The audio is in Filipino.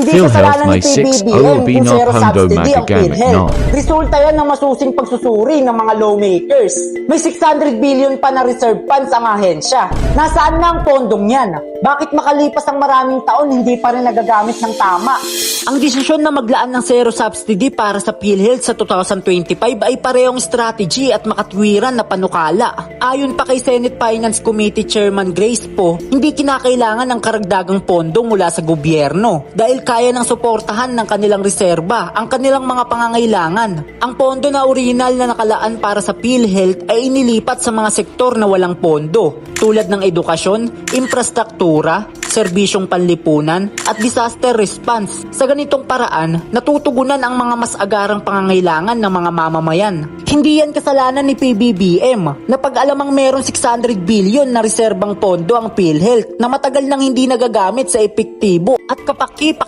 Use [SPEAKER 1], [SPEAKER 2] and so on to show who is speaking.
[SPEAKER 1] Hindi kasalanan ni
[SPEAKER 2] 6
[SPEAKER 1] PBBM kung
[SPEAKER 2] not
[SPEAKER 1] zero subsidy ang
[SPEAKER 2] Magagamit
[SPEAKER 1] PhilHealth. Resulta yan ng masusing pagsusuri ng mga lawmakers. May 600 billion pa na reserve funds ang ahensya. Nasaan na ang pondong yan? Bakit makalipas ang maraming taon hindi pa rin nagagamit ng tama? Ang desisyon na maglaan ng zero subsidy para sa PhilHealth sa 2025 ay parehong strategy at makatwiran na panukala. Ayon pa kay Senate Finance Committee Chairman Grace Po, hindi kinakailangan ng karagdagang pondo mula sa gobyerno dahil kaya ng suportahan ng kanilang reserba ang kanilang mga pangangailangan. Ang pondo na original na nakalaan para sa PhilHealth ay inilipat sa mga sektor na walang pondo tulad ng edukasyon, infrastruktura, serbisyong panlipunan at disaster response. Sa ganitong paraan, natutugunan ang mga mas agarang pangangailangan ng mga mamamayan. Hindi yan kasalanan ni PBBM na pag-alamang meron 600 billion na reserbang pondo ang PhilHealth na matagal nang hindi nagagamit sa epektibo at kapaki